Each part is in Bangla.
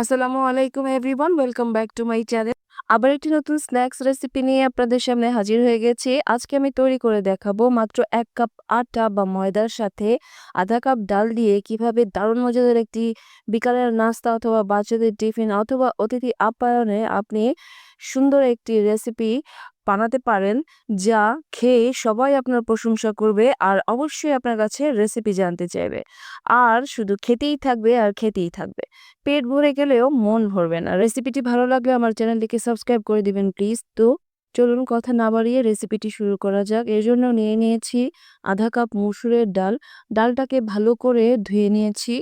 আসসালামু আলাইকুম everyone, welcome back to my channel. আবার একটি নতুন স্ন্যাক্স রেসিপি নিয়ে আপনাদের সামনে হাজির হয়ে গেছি। আজকে আমি তৈরি করে দেখাবো মাত্র এক কাপ আটা বা ময়দার সাথে আধা কাপ ডাল দিয়ে কীভাবে দারুণ মজাদার একটি বিকালের নাস্তা অথবা বাচ্চাদের টিফিন অথবা অতিথি আপ্যায়নে আপনি সুন্দর একটি রেসিপি বানাতে পারেন যা খেয়ে সবাই আপনার প্রশংসা করবে আর অবশ্যই আপনার কাছে রেসিপি জানতে চাইবে। আর শুধু খেতেই থাকবে আর খেতেই থাকবে। পেট ভরে গেলেও মন ভরবে না। রেসিপিটি ভালো লাগলে আমার চ্যানেলটিকে সাবস্ক্রাইব করে দিবেন প্লিজ তো চলুন কথা না বাড়িয়ে রেসিপিটি শুরু করা যাক। এর জন্য নিয়ে নিয়েছি আধা কাপ মুসুরের ডাল। ডালটাকে ভালো করে ধুয়ে নিয়েছি।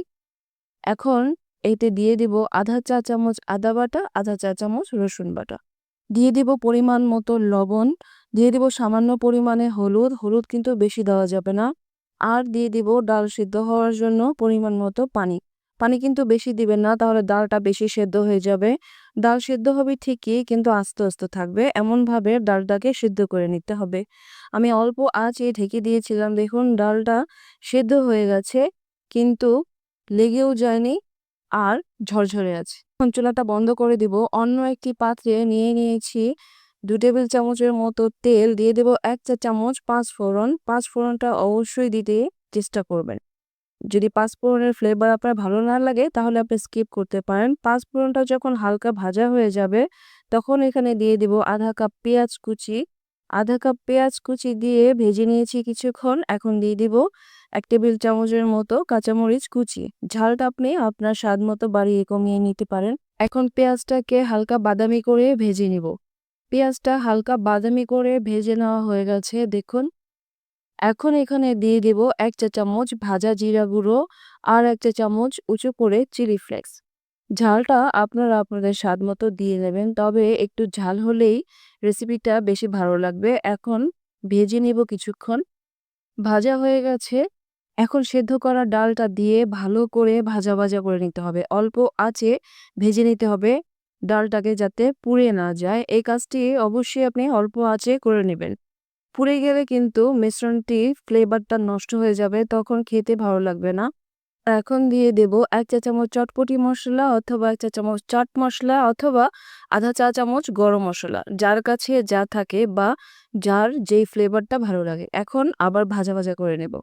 এখন এতে দিয়ে দিব আধা চা চামচ আদা বাটা, আধা চা চামচ রসুন বাটা। দিয়ে দিব পরিমাণ মতো লবণ, দিয়ে দিব সামান্য পরিমাণে হলুদ হলুদ কিন্তু বেশি দেওয়া যাবে না। আর দিয়ে দিব ডাল সিদ্ধ হওয়ার জন্য পরিমাণ মতো পানি। পানি কিন্তু বেশি দিবেন না, তাহলে ডালটা বেশি সেদ্ধ হয়ে যাবে। ডাল সেদ্ধ হবে ঠিকই, কিন্তু আস্তে আস্তে থাকবে। এমনভাবে ডালটাকে সিদ্ধ করে নিতে হবে। আমি অল্প আঁচে ঢেকে দিয়েছিলাম, দেখুন ডালটা সেদ্ধ হয়ে গেছে, কিন্তু লেগেও যায়নি। আর ঝরঝরে আছে। এখন চুলাটা বন্ধ করে দিব। অন্য একটি পাত্রে নিয়ে নিয়েছি দু টেবিল চামচের মতো তেল। দিয়ে দেব এক চা চামচ পাঁচ ফোড়ন। পাঁচ ফোড়নটা অবশ্যই দিতে চেষ্টা করবেন। যদি পাঁচ ফোড়নের ফ্লেভার আপনার ভালো না লাগে, তাহলে আপনি স্কিপ করতে পারেন। পাঁচ ফোড়নটা যখন হালকা ভাজা হয়ে যাবে, তখন এখানে দিয়ে দিব আধা কাপ পেঁয়াজ কুচি। আধা কাপ পেঁয়াজ কুচি দিয়ে ভেজে নিয়েছি কিছুক্ষণ। এখন দিয়ে দিব এক টেবিল চামচের মতো কাঁচামরিচ কুচি। ঝালটা আপনি আপনার স্বাদ মতো বাড়িয়ে কমিয়ে নিতে পারেন। এখন পেঁয়াজটাকে হালকা বাদামি করে ভেজে নিব। পেঁয়াজটা হালকা বাদামি করে ভেজে নেওয়া হয়ে গেছে, দেখুন। এখন এখানে দিয়ে দিব এক চা চামচ ভাজা জিরা গুঁড়ো আর এক চা চামচ উঁচু করে চিলি ফ্লেক্স। ঝালটা আপনারা আপনাদের স্বাদ মতো দিয়ে নেবেন, তবে একটু ঝাল হলেই রেসিপিটা বেশি ভালো লাগবে। এখন ভেজে নিব কিছুক্ষণ। ভাজা হয়ে গেছে। এখন সেদ্ধ করা ডালটা দিয়ে ভালো করে ভাজা ভাজা করে নিতে হবে। অল্প আঁচে ভেজে নিতে হবে ডালটাকে যাতে পুড়ে না যায়। এই কাজটি অবশ্যই আপনি অল্প আঁচে করে নেবেন। পুড়ে গেলে কিন্তু মিশ্রণটি ফ্লেভারটা নষ্ট হয়ে যাবে, তখন খেতে ভালো লাগবে না। এখন দিয়ে দেব এক চা চামচ চটপটি মশলা অথবা এক চা চামচ চাট মশলা অথবা আধা চা চামচ গরম মশলা। যার কাছে যা থাকে বা যার যেই ফ্লেভারটা ভালো লাগে। এখন আবার ভাজা ভাজা করে নেব।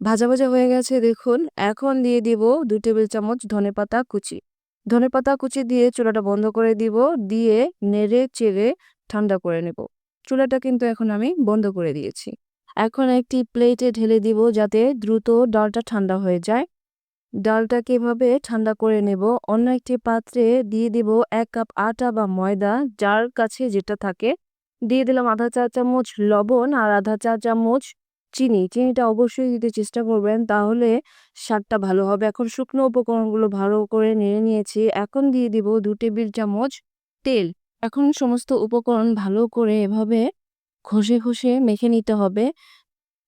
ভাজা ভাজা হয়ে গেছে, দেখুন। এখন দিয়ে দিব দু টেবিল চামচ ধনে পাতা কুচি। ধনে পাতা কুচি দিয়ে চুলাটা বন্ধ করে দিব, দিয়ে নেড়ে চেড়ে ঠান্ডা করে নেব। চুলাটা কিন্তু এখন আমি বন্ধ করে দিয়েছি। এখন একটি প্লেটে ঢেলে দিব যাতে দ্রুত ডালটা ঠান্ডা হয়ে যায়। ডালটাকে এভাবে ঠান্ডা করে নেব। অন্য একটি পাত্রে দিয়ে দিব এক কাপ আটা বা ময়দা, যার কাছে যেটা থাকে। দিয়ে দিলাম আধা চা চামচ লবণ আর আধা চা চামচ চিনি, চিনিটা অবশ্যই দিতে চেষ্টা করবেন তাহলে স্বাদটা ভালো হবে। এখন শুকনো উপকরণগুলো ভালো করে নেড়ে নিয়েছি। এখন দিয়ে দিব দু টেবিল চামচ তেল। এখন সমস্ত উপকরণ ভালো করে এভাবে ঘষে ঘষে মেখে নিতে হবে।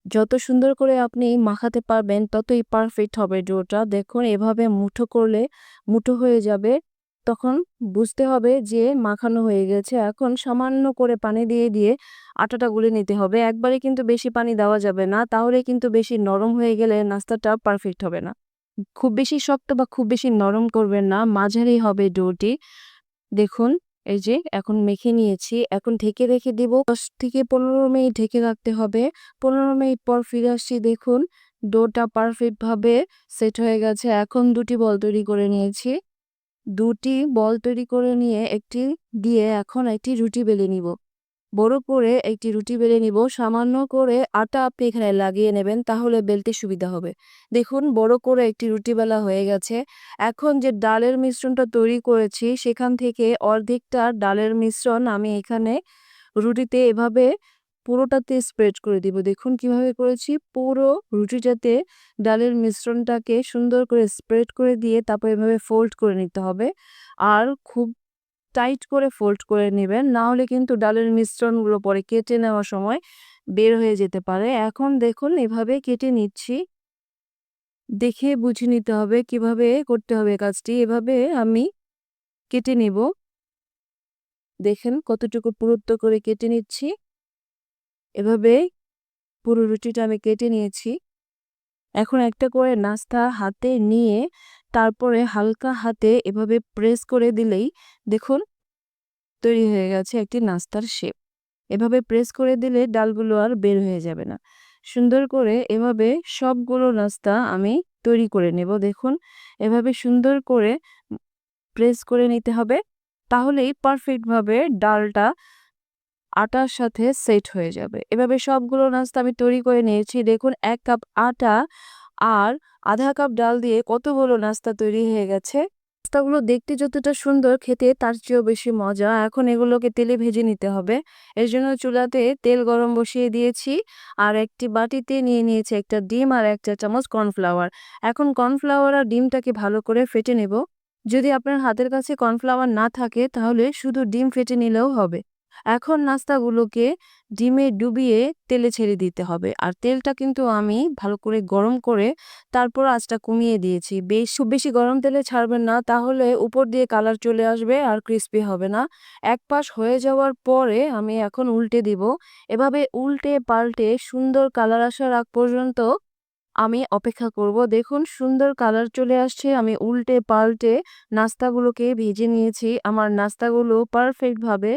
যত সুন্দর করে আপনি মাখাতে পারবেন ততই পারফেক্ট হবে ডোটা। দেখুন, এভাবে মুঠো করলে মুঠো হয়ে যাবে। তখন বুঝতে হবে যে মাখানো হয়ে গেছে। এখন সামান্য করে পানি দিয়ে দিয়ে আটাটা গুলে নিতে হবে। একবারে কিন্তু বেশি পানি দেওয়া যাবে না, তাহলে কিন্তু বেশি নরম হয়ে গেলে নাস্তাটা পারফেক্ট হবে না। খুব বেশি শক্ত বা খুব বেশি নরম করবেন না, মাঝারি হবে ডোটি। দেখুন, এই যে এখন মেখে নিয়েছি, এখন ঢেকে রেখে দিব। দশ থেকে পনেরো মিনিট ঢেকে রাখতে হবে। পনেরো মিনিট পর ফিরে আসছি, দেখুন, ডোটা পারফেক্ট ভাবে সেট হয়ে গেছে। এখন দুটি বল তৈরি করে নিয়েছি। দুটি বল তৈরি করে নিয়ে একটি দিয়ে এখন একটি রুটি বেলে নিব। বড় করে একটি রুটি বেলে নিব, সামান্য করে আটা আপনি এখানে লাগিয়ে নেবেন, তাহলে বেলতে সুবিধা হবে। দেখুন, বড় করে একটি রুটি বেলা হয়ে গেছে। এখন যে ডালের মিশ্রণটা তৈরি করেছি, সেখান থেকে অর্ধেকটা ডালের মিশ্রণ আমি এখানে রুটিতে এভাবে পুরোটাতে স্প্রেড করে দিব। দেখুন, কীভাবে করেছি? পুরো রুটিটাতে ডালের মিশ্রণটাকে সুন্দর করে স্প্রেড করে দিয়ে তারপর এভাবে ফোল্ড করে নিতে হবে। আর খুব টাইট করে ফোল্ড করে নেবেন। না হলে কিন্তু ডালের মিশ্রণগুলো পরে কেটে নেওয়ার সময় বের হয়ে যেতে পারে। এখন দেখুন, এভাবে কেটে নিচ্ছি। দেখে বুঝে নিতে হবে কীভাবে করতে হবে কাজটি। এভাবে আমি কেটে নেব। দেখেন কতটুকু পুরুত্ব করে কেটে নিচ্ছি। এভাবে পুরো রুটিটা আমি কেটে নিয়েছি। এখন একটা করে নাস্তা হাতে নিয়ে তারপরে হালকা হাতে এভাবে প্রেস করে দিলেই দেখুন তৈরি হয়ে গেছে একটি নাস্তার শেপ এভাবে প্রেস করে দিলে ডালগুলো আর বের হয়ে যাবে না। সুন্দর করে এভাবে সবগুলো নাস্তা আমি তৈরি করে নেব। দেখুন, এভাবে সুন্দর করে প্রেস করে নিতে হবে, তাহলেই পারফেক্টভাবে ডালটা আটার সাথে সেট হয়ে যাবে। এভাবে সবগুলো নাস্তা আমি তৈরি করে নিয়েছি। দেখুন, এক কাপ আটা আর আধা কাপ ডাল দিয়ে কতগুলো নাস্তা তৈরি হয়ে গেছে? নাস্তাগুলো দেখতে যতটা সুন্দর খেতে, তার চেয়েও বেশি মজা। এখন এগুলোকে তেলে ভেজে নিতে হবে। এর জন্য চুলাতে তেল গরম বসিয়ে দিয়েছি আর একটি বাটিতে নিয়ে নিয়েছি একটা ডিম আর একটা চামচ কর্নফ্লাওয়ার। এখন কর্নফ্লাওয়ার আর ডিমটাকে ভালো করে ফেটে নেব। যদি আপনার হাতের কাছে কর্নফ্লাওয়ার না থাকে, তাহলে শুধু ডিম ফেটে নিলেও হবে। এখন নাস্তাগুলোকে ডিমে ডুবিয়ে তেলে ছেড়ে দিতে হবে। আর তেলটা কিন্তু আমি ভালো করে গরম করে তারপর আঁচটা কমিয়ে দিয়েছি। বেশ খুব বেশি গরম তেলে ছাড়বেন না, তাহলে উপর দিয়ে কালার চলে আসবে আর ক্রিস্পি হবে না। এক পাশ হয়ে যাওয়ার পরে আমি এখন উল্টে দিব। এভাবে উল্টে পাল্টে সুন্দর কালার আসার আগ পর্যন্ত আমি অপেক্ষা করব। দেখুন, সুন্দর কালার চলে আসছে। আমি উল্টে পাল্টে নাস্তাগুলোকে ভেজে নিয়েছি। আমার নাস্তাগুলো পারফেক্টভাবে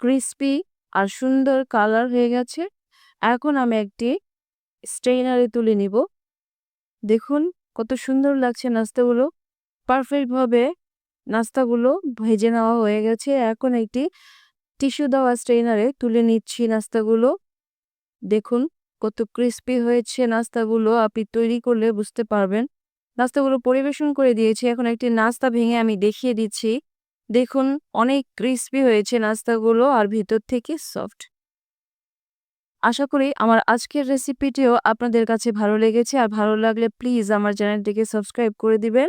ক্রিস্পি আর সুন্দর কালার হয়ে গেছে। এখন আমি একটি স্ট্রেইনারে তুলে নিব। দেখুন কত সুন্দর লাগছে নাস্তাগুলো। পারফেক্টভাবে নাস্তাগুলো ভেজে নেওয়া হয়ে গেছে। এখন একটি টিস্যু দেওয়া স্ট্রেইনারে তুলে নিচ্ছি নাস্তাগুলো। দেখুন কত ক্রিস্পি হয়েছে নাস্তাগুলো। আপনি তৈরি করলে বুঝতে পারবেন। নাস্তাগুলো পরিবেশন করে দিয়েছি। এখন একটি নাস্তা ভেঙে আমি দেখিয়ে দিচ্ছি। দেখুন, অনেক ক্রিস্পি হয়েছে নাস্তাগুলো আর ভিতর থেকে সফট আশা করি আমার আজকের রেসিপিটিও আপনাদের কাছে ভালো লেগেছে আর ভালো লাগলে প্লিজ আমার চ্যানেলটিকে সাবস্ক্রাইব করে দিবেন।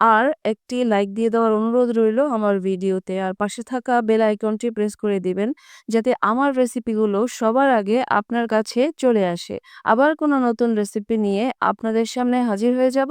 আর একটি লাইক দিয়ে দেওয়ার অনুরোধ রইল আমার ভিডিওতে আর পাশে থাকা বেল আইকনটি প্রেস করে দিবেন, যাতে আমার রেসিপিগুলো সবার আগে আপনার কাছে চলে আসে। আবার কোনো নতুন রেসিপি নিয়ে আপনাদের সামনে হাজির হয়ে যাব।